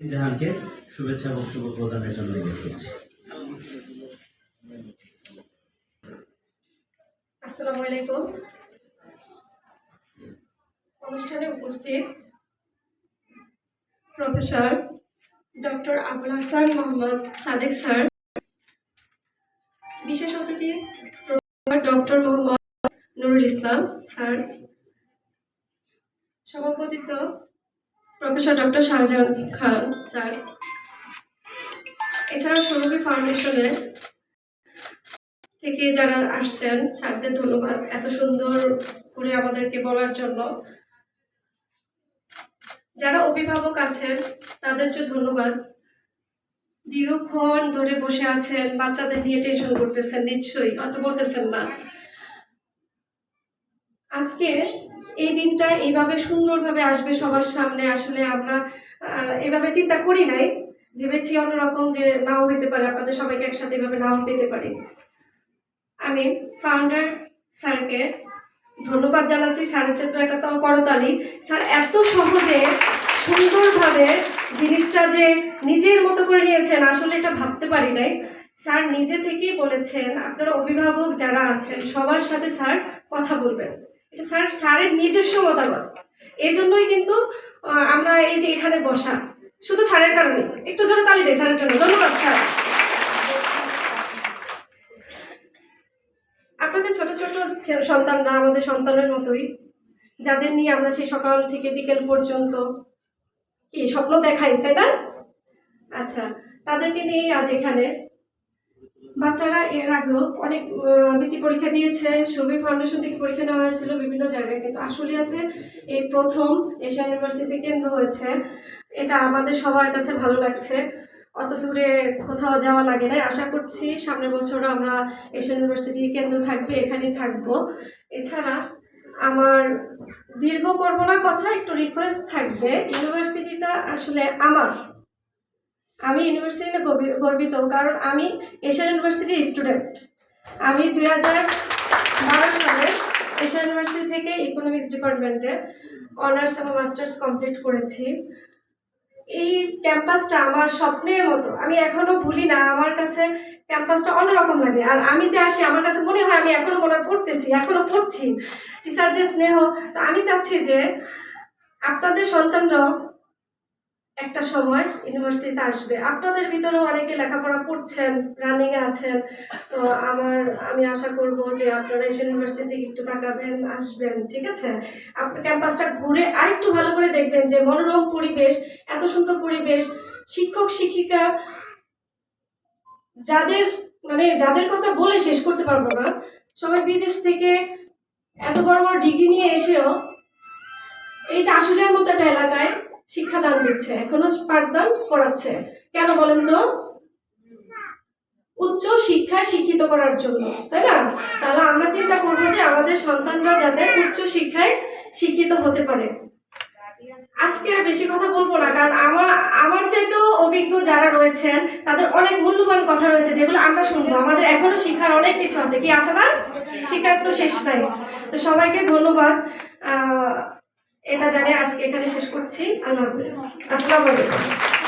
জাহানকে শুভেচ্ছা বক্তব্য প্রদানের জন্য আসসালামু আলাইকুম। অনুষ্ঠানে উপস্থিত professor doctor Abul Hasan Mohammad Sadek sir, বিশেষ অতিথি ডক্টর মোহাম্মদ নুরুল ইসলাম স্যার, সভাপতিত্ব professor doctor Shahjahan Khan, sir. এছাড়া সৌরভী ফাউন্ডেশনের থেকে যারা আসছেন, স্যারদের ধন্যবাদ এত সুন্দর করে আমাদেরকে বলার জন্য। যারা অভিভাবক আছেন তাদের যে ধন্যবাদ। দীর্ঘক্ষণ ধরে বসে আছেন, বাচ্চাদের নিয়ে টেনশন করতেছেন, নিশ্চয়ই অত বলতেছেন না। আজকে এই দিনটা এইভাবে সুন্দরভাবে আসবে সবার সামনে। আসলে আমরা এভাবে চিন্তা করি নাই। ভেবেছি অন্যরকম যে নাও হইতে পারে, আপনাদের সবাইকে একসাথে এভাবে নাও পেতে পারি। আমি ফাউন্ডার স্যারকে ধন্যবাদ জানাচ্ছি। স্যারের চিত্র একটা তো করতালি। স্যার, এত সহজে, সুন্দরভাবে জিনিসটা যে নিজের মতো করে নিয়েছেন, আসলে এটা ভাবতে পারি নাই। স্যার নিজে থেকেই বলেছেন, আপনারা অভিভাবক যারা আছেন, সবার সাথে স্যার কথা বলবেন। এটা স্যার, স্যারের নিজস্ব মতামত। এই জন্যই কিন্তু আমরা এই যে এখানে বসা, শুধু স্যারের কারণে, একটু জোরে তালি দেয় স্যারের জন্য। ধন্যবাদ, স্যার। আপনাদের ছোট ছোট সন্তানরা আমাদের সন্তানের মতোই, যাদের নিয়ে আমরা সেই সকাল থেকে বিকেল পর্যন্ত কি স্বপ্ন দেখাই, তাই না? আচ্ছা তাদেরকে নিয়ে আজ এখানে বাচ্চারা এর আগেও অনেক বৃত্তি পরীক্ষা দিয়েছে সুবি ফাউন্ডেশন থেকে পরীক্ষা নেওয়া হয়েছিল বিভিন্ন জায়গায়, কিন্তু আশুলিয়াতে এই প্রথম এশিয়া ইউনিভার্সিটি কেন্দ্র হয়েছে। এটা আমাদের সবার কাছে ভালো লাগছে। অত দূরে কোথাও যাওয়া লাগে না আশা করছি সামনের বছরও আমরা এশিয়া ইউনিভার্সিটি কেন্দ্র থাকবে, এখানেই থাকব। এছাড়া আমার দীর্ঘ করব না কথা, একটু রিকোয়েস্ট থাকবে, ইউনিভার্সিটিটা আসলে আমার আমি ইউনিভার্সিটিতে গর্বি- গর্বিত, কারণ আমি এশিয়ান ইউনিভার্সিটির স্টুডেন্ট আমি দুই হাজার বারো সালে এশিয়ান ইউনিভার্সিটি থেকে ইকোনমিক্স ডিপার্টমেন্টে অনার্স এবং মাস্টার্স কমপ্লিট করেছি। এই ক্যাম্পাসটা আমার স্বপ্নের মতো। আমি এখনও ভুলি না, আমার কাছে ক্যাম্পাসটা অন্যরকম লাগে। আর আমি যে আসি, আমার কাছে মনে হয় আমি এখনও মনে পড়তেছি, এখনও পড়ছি। টিচারদের স্নেহ। তো আমি চাচ্ছি যে আপনাদের সন্তানরাও একটা সময় ইউনিভার্সিটিতে আসবে। আপনাদের ভিতরেও অনেকে লেখাপড়া করছেন রানিংয়ে আছেন। তো আমার, আমি আশা করব যে আপনারা এসে ইউনিভার্সিটি একটু তাকাবেন, আসবেন, ঠিক আছে? আপনার ক্যাম্পাসটা ঘুরে আরেকটু ভালো করে দেখবেন যে মনোরম পরিবেশ, এত সুন্দর পরিবেশ, শিক্ষক, শিক্ষিকা, যাদের মানে যাদের কথা বলে শেষ করতে পারব না, সবাই বিদেশ থেকে এত বড় বড় ডিগ্রি নিয়ে এসেও এই যে আশুলিয়ার মতো একটা এলাকায় শিক্ষাদান দিচ্ছে, এখনও পাঠদান করাচ্ছে। কেন বলেন তো? উচ্চ শিক্ষায় শিক্ষিত করার জন্য, তাই না? তাহলে আমরা চিন্তা করব যে আমাদের সন্তানরা যাতে উচ্চ শিক্ষায় শিক্ষিত হতে পারে। আজকে আর বেশি কথা বলব না, কারণ আমার আমার চাইতেও অভিজ্ঞ যারা রয়েছেন, তাদের অনেক মূল্যবান কথা রয়েছে যেগুলো আমরা শুনব। আমাদের এখনও শেখার অনেক কিছু আছে, কি আছে না? শেখার তো শেষ নাই। তো সবাইকে ধন্যবাদ। এটা জানিয়ে আজকে এখানে শেষ করছি। আল্লাহ হাফিজ। আসসালামু আলাইকুম।